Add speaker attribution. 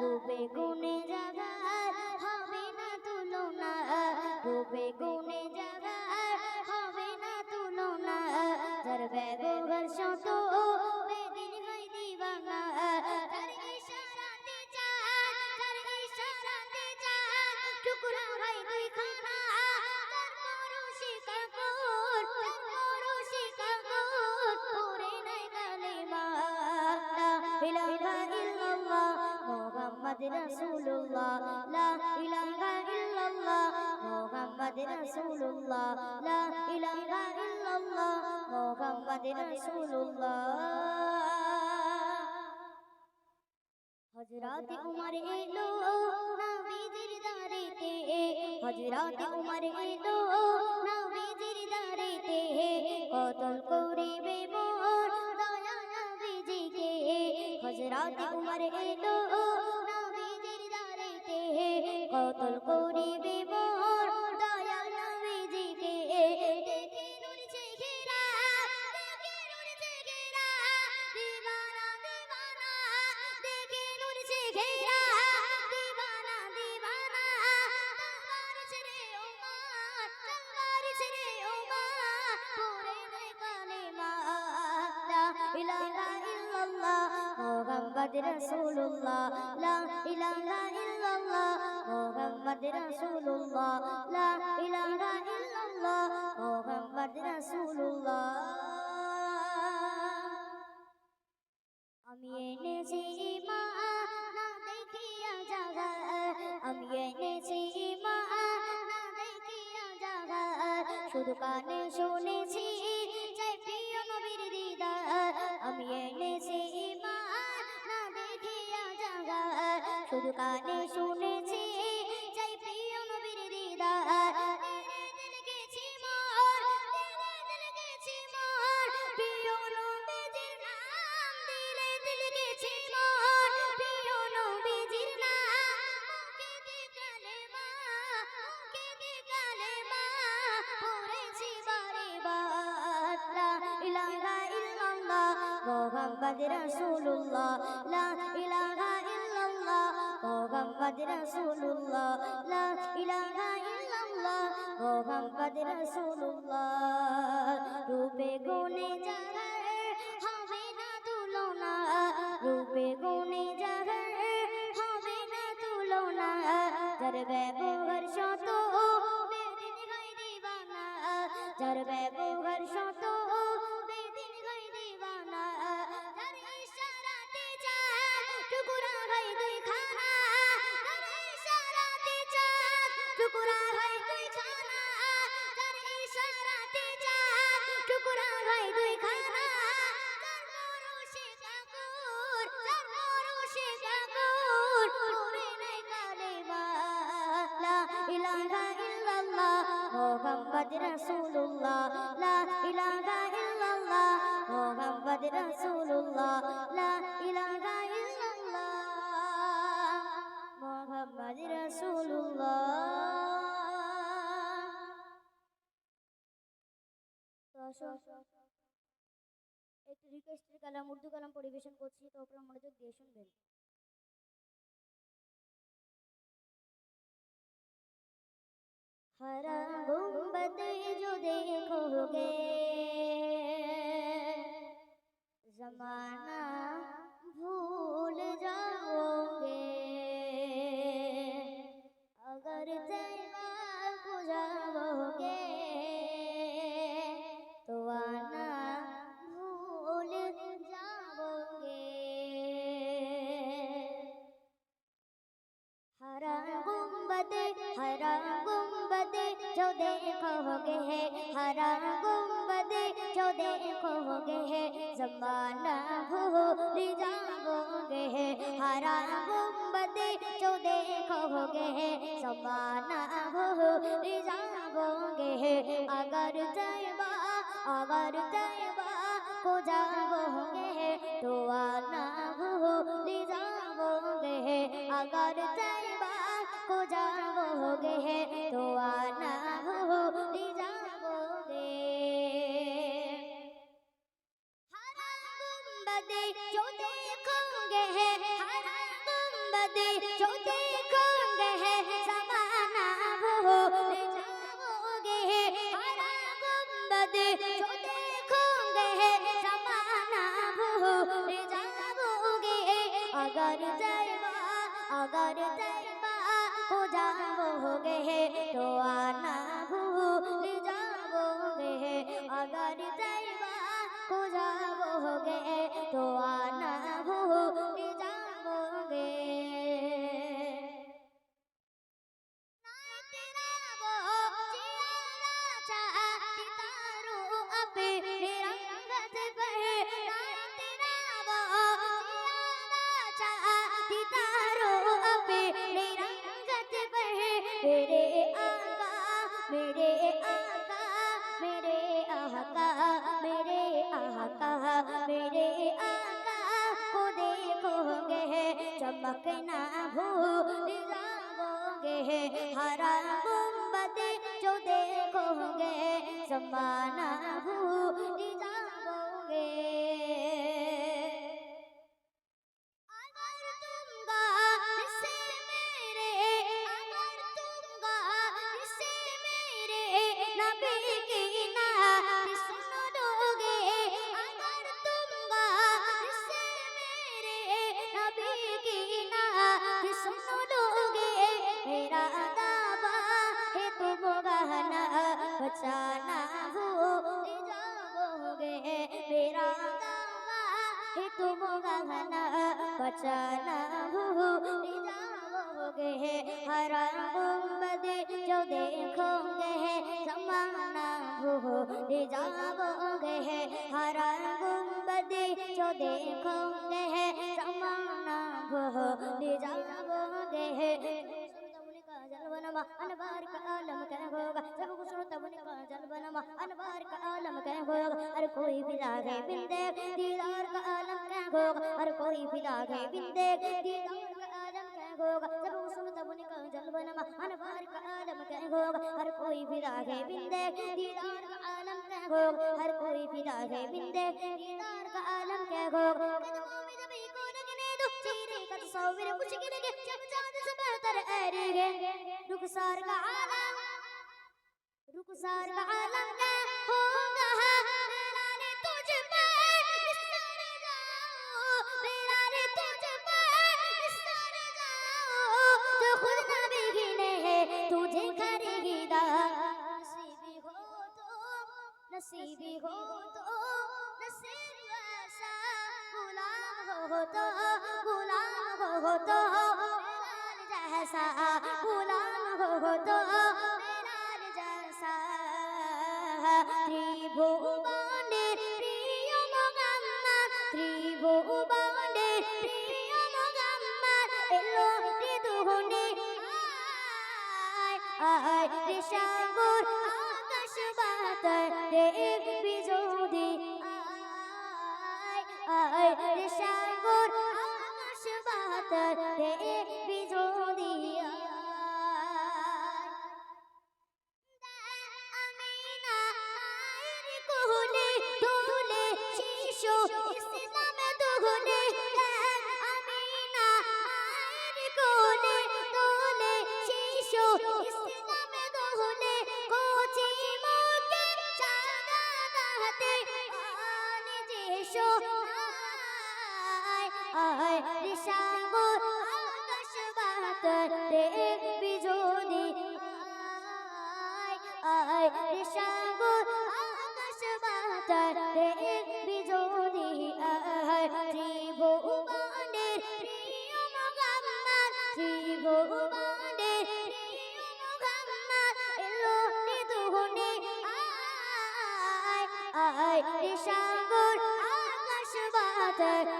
Speaker 1: রূপে গুনে জাগার হবে না তুলনা রূপে গুণে মুহাম্মদ রাসূলুল্লাহ লা ইলাহা উমর এলো নবীজির দারেতে দারেতে কতল করিবে মোর দয়া নবীজিকে হজরত উমর এলো মুহাম্মদ রাসূলুল্লাহ, লা ইলাহা ইল্লাল্লাহ মুহাম্মদ রাসূলুল্লাহ, লা ইলাহা ইল্লাল্লাহ মুহাম্মদ রাসূলুল্লাহ। আমি এনেছি মা, না দেখিয়া জাগা, আমি এনেছি মা, না দেখিয়া জাগা, শুধু কানে শুনেছি শুধু কানে শুনেছি চাই প্রিয় নবীর দিদার। মুহাম্মদ রাসূলুল্লাহ লা মুহাম্মদ রাসূলুল্লাহ, লা ইলাহা ইল্লাল্লাহ মুহাম্মদ রাসূলুল্লাহ। রূপে গুণে জাগার হবে না তুলনা। রূপে গুণে জাগার হবে না তুলনা। যার ব্যবহার শত বেদিন গাই দিবানা, যার মুহাম্মদ রাসূলুল্লাহ লা ইলাহা ইল্লাল্লাহ মুহাম্মদ রাসূলুল্লাহ লা ইলাহা ইল্লাল্লাহ মুহাম্মদ রাসূলুল্লাহ একটু রিকোয়েস্টের কালাম, উর্দু কালাম পরিবেশন করছি, তো আপনারা মনোযোগ দিয়ে শুনবেন। हरा गुंबद जो देखोगे जो देखोगे है, हरा गुंबद जो देखोगे है, जमाना भूल जाओगे है। हरा गुंबद जो देखोगे है, जमाना भूल जाओगे है। अगर तैबा अगर तैबा को जाओगे तो आना भूल जाओगे है। अगर तैबा को जाओगे तो आना अगर तैबा अगर तैबा हो जाओगे तो आना भूल जाओगे अगर तैबा हो जाओगे तो हरा गुम्बद जो देखोगे समाना भूल गहना बचाना भूल जाओगे हरा गुंबद जो देखोगे समाना भूल जाओगे हरा गुंबद जो देखोगे समाना भूल जाओगे जलवनमा अनबार का आलम कह होगा। सब कुछ तबन का जलवनमा अनबार का आलम कह होगा। हर कोई फिदा है बिंदे कोई फिदा है बिंदे दीदार का कह होगा सब कुछ तबन का जलवनमा अनबार का आलम कह होगा हर कोई फिदा है बिंदे दीदार का आलम कह होगा हर कोई फिदा है बिंदे दीदार का आलम कह होगा कदमों में जब को लगने दो चेहरे का तस्वीर मुश्किल के, जब चाँद से बेहतर ऐरी है रुखसार का आलम रुखसार का आलम হতো নসির বাসা গুলাম হতো প্রিয় মোগাম্মা ত্রিভুবন 在